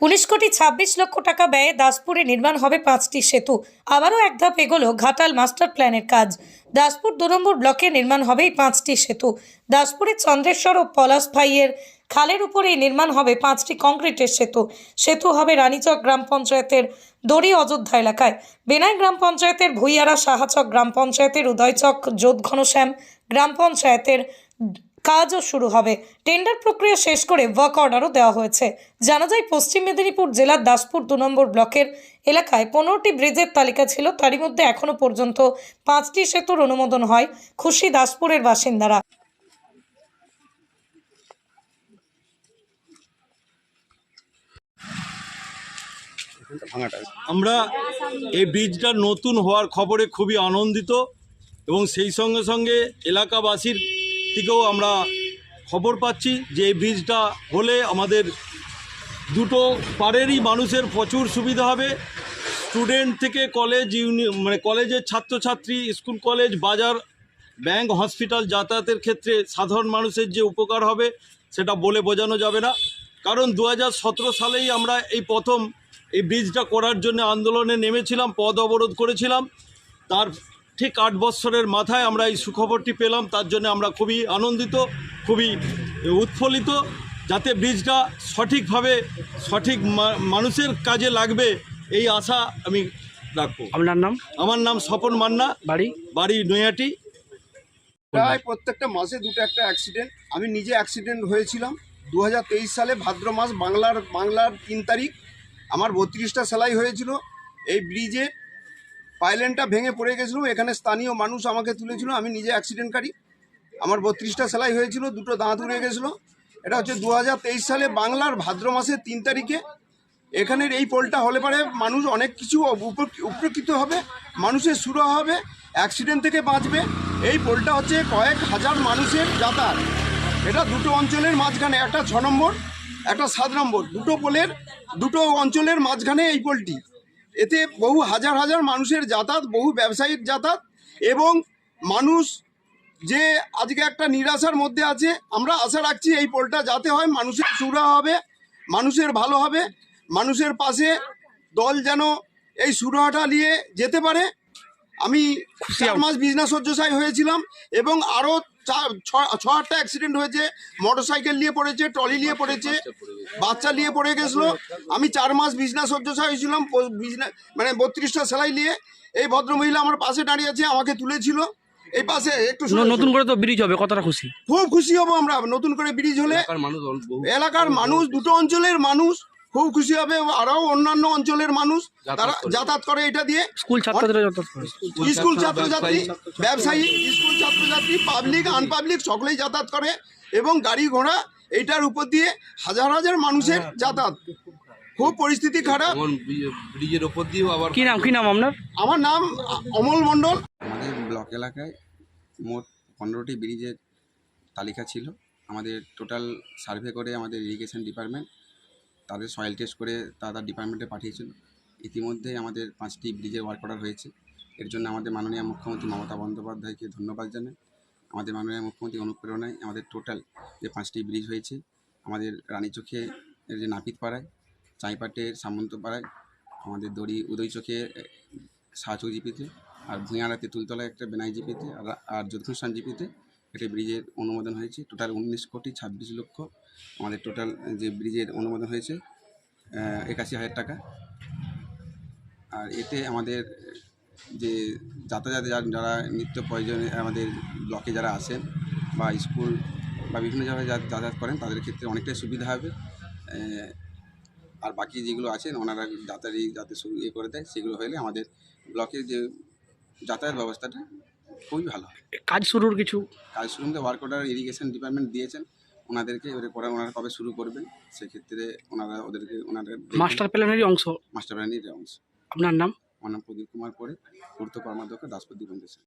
উনিশ কোটি ছাব্বিশ লক্ষ টাকা ব্যয়ে দাসপুরে নির্মাণ হবে পাঁচটি সেতু। আবারও এক ধাপ এগোলো ঘাটাল মাস্টার প্ল্যানের কাজ। দাসপুর দু নম্বর ব্লকে নির্মাণ হবে এই পাঁচটি সেতু। দাসপুরের চন্দ্রেশ্বর ও পলাশ ভাইয়ের খালের উপরেই নির্মাণ হবে পাঁচটি কংক্রিটের সেতু। সেতু হবে রানীচক গ্রাম পঞ্চায়েতের দড়ি অযোধ্যা এলাকায়। বেনাই গ্রাম পঞ্চায়েতের ভুইয়ারা, সাহাচক গ্রাম পঞ্চায়েতের উদয়চক যোধ ঘনশ্যাম গ্রাম পঞ্চায়েতের কাজও শুরু হবে। টেন্ডার প্রক্রিয়া শেষ করে ওয়ার্ক অর্ডারও দেওয়া হয়েছে। জানা যায়, পশ্চিম মেদিনীপুর জেলার দাসপুর দু নম্বর ব্লকের এলাকায় পনেরোটি ব্রিজের তালিকা ছিল। তারই মধ্যে এখনও পর্যন্ত পাঁচটি সেতুর অনুমোদন হয় খুশি দাসপুরের বাসিন্দারা। আমরা এই ব্রিজটা নতুন হওয়ার খবরে খুবই আনন্দিত এবং সেই সঙ্গে সঙ্গে এলাকাবাসীর থেকেও আমরা খবর পাচ্ছি যে এই ব্রিজটা হলে আমাদের দুটো পাড়েরই মানুষের প্রচুর সুবিধা হবে। স্টুডেন্ট থেকে কলেজ ইউনি মানে কলেজের ছাত্রছাত্রী, স্কুল, কলেজ, বাজার, ব্যাংক, হসপিটাল যাতায়াতের ক্ষেত্রে সাধারণ মানুষের যে উপকার হবে সেটা বলে বোঝানো যাবে না। কারণ দু হাজার সতেরো সালেই আমরা এই প্রথম এই ব্রিজটা করার জন্য আন্দোলনে নেমেছিলাম পদ অবরোধ করেছিলাম। তার ঠিক আট বৎসরের মাথায় আমরা এই সুখবরটি পেলাম তার জন্য আমরা খুবই আনন্দিত খুবই উৎফুল্লিত যাতে ব্রিজটা সঠিকভাবে সঠিক মা- মানুষের কাজে লাগবে এই আশা আমি রাখব। আপনার নাম? আমার নাম স্বপন মান্না। বাড়ি? বাড়ি নৈয়াটি প্রায় প্রত্যেকটা মাসে দুটো একটা অ্যাক্সিডেন্ট আমি নিজে অ্যাক্সিডেন্ট হয়েছিলাম। দু হাজার তেইশ সালে ভাদ্র মাস বাংলার বাংলার তিন তারিখ। আমার বত্রিশটা সেলাই হয়েছিল। এই ব্রিজে পাইলেনটা ভেঙে পড়ে গেছিল, এখানে স্থানীয় মানুষ আমাকে তুলেছিল, আমি নিজে অ্যাক্সিডেন্টকারী। আমার বত্রিশটা সেলাই হয়েছিল, দুটো দাঁত উড়ে গেছিল। এটা হচ্ছে দু হাজার তেইশ সালে বাংলার ভাদ্র মাসের তিন তারিখে। এখানের এই পোলটা হলে পরে মানুষ অনেক কিছু উপকৃত হবে, মানুষের সুরা হবে, অ্যাক্সিডেন্ট থেকে বাঁচবে। এই পোলটা হচ্ছে কয়েক হাজার মানুষের যাতায়াত। এটা দুটো অঞ্চলের মাঝখানে, একটা ছ নম্বর, একটা সাত নম্বর। দুটো পোলের, দুটো অঞ্চলের মাঝখানে এই পোলটি। এতে বহু হাজার হাজার মানুষের যাতায়াত, বহু ব্যবসায়ীর যাতায়াত এবং মানুষ যে আজকে একটা নিরাশার মধ্যে আছে, আমরা আশা রাখছি এই পোলটা যাতে হয় মানুষের সুরা হবে, মানুষের ভালো হবে, মানুষের পাশে দল যেন এই সুরাটা নিয়ে যেতে পারে। আমি চার মাস বিজনেস শয্যাশায়ী হয়েছিলাম এবং আরও ছ- ছ আটটা অ্যাক্সিডেন্ট হয়েছে। মোটর সাইকেল নিয়ে পড়েছে ট্রলি নিয়ে পড়েছে বাচ্চা নিয়ে পড়ে গেছিল। আমি চার মাস বিজনেস শয্যাশায়ী হয়েছিলাম বিজনেস মানে বত্রিশটা সেলাই নিয়ে। এই ভদ্রমহিলা আমার পাশে দাঁড়িয়ে আছে আমাকে তুলেছিল। এই পাশে একটু নতুন করে তো ব্রিজ হবে কতটা খুশি? খুব খুশি হব আমরা নতুন করে ব্রিজ হলে এলাকার মানুষ দুটো অঞ্চলের মানুষ খুব খুশি হবে আরও অন্যান্য অঞ্চলের মানুষ তারা যাতায়াত করে এটা দিয়ে। স্কুল ছাত্রছাত্রীরা যত স্কুল ছাত্রছাত্রী ব্যবসায়ী। স্কুল ছাত্রছাত্রী পাবলিক আনপাবলিক সকলেই যাতায়াত করে এবং গাড়ি ঘোড়া এইটার উপর দিয়ে হাজার হাজার মানুষের যাতায়াত। খুব পরিস্থিতি খারাপ। ব্রিজের ওপর দিয়েও আবার কি নাম কি নাম আপনার? আমার নাম অমল মণ্ডল। আমাদের ব্লক এলাকায় মোট পনেরোটি ব্রিজের তালিকা ছিল। আমাদের টোটাল সার্ভে করে আমাদের ইরিগেশন ডিপার্টমেন্ট তাদের সয়েল টেস্ট করে তারা ডিপার্টমেন্টে পাঠিয়েছিল। ইতিমধ্যেই আমাদের পাঁচটি ব্রিজের ওয়ার্ক অর্ডার হয়েছে। এর জন্য আমাদের মাননীয় মুখ্যমন্ত্রী মমতা বন্দ্যোপাধ্যায়কে ধন্যবাদ জানাই। আমাদের মাননীয় মুখ্যমন্ত্রী অনুপ্রেরণায় আমাদের টোটাল যে পাঁচটি ব্রিজ হয়েছে, আমাদের রানীচোখে যে নাপিতপাড়ায়, চাইপাটের সামন্তপাড়ায়, আমাদের দড়ি উদয়চোখে সাহাচক জিপিতে, আর ভূঁয়ারা তুলতলায় একটা বেনাই জিপিতে, আর আর জিপিতে একটা ব্রিজের অনুমোদন হয়েছে। টোটাল উনিশ কোটি ছাব্বিশ লক্ষ আমাদের টোটাল যে ব্রিজের অনুমোদন হয়েছে একাশি হাজার টাকা। আর এতে আমাদের যে যাতায়াত যারা নিত্য প্রয়োজনে আমাদের ব্লকে যারা আসেন বা স্কুল বা বিভিন্ন জায়গায় যাতায়াত করেন, তাদের ক্ষেত্রে অনেকটাই সুবিধা হবে। আর বাকি যেগুলো আছেন, ওনারা যাতায়াত যাতে ইয়ে করে দেয়, সেগুলো হলে আমাদের ব্লকের যে যাতায়াত ব্যবস্থাটা খুবই ভালো কাজ শুরুর কিছু? কাজ শুরু মধ্যে ওয়ার্ক অর্ডার ইরিগেশন ডিপার্টমেন্ট দিয়েছেন। ওনাদেরকে এবারে পরে ওনারা কবে শুরু করবেন সেক্ষেত্রে ওনারা ওদেরকে ওনারা মাস্টার প্ল্যানেরই অংশ? মাস্টার প্ল্যানেরই অংশ। আপনার নাম? আমার নাম প্রদীপ কুমার পরে পূর্ত কর্মাধ্যক্ষ দাসপতি ফাউন্ডেশন।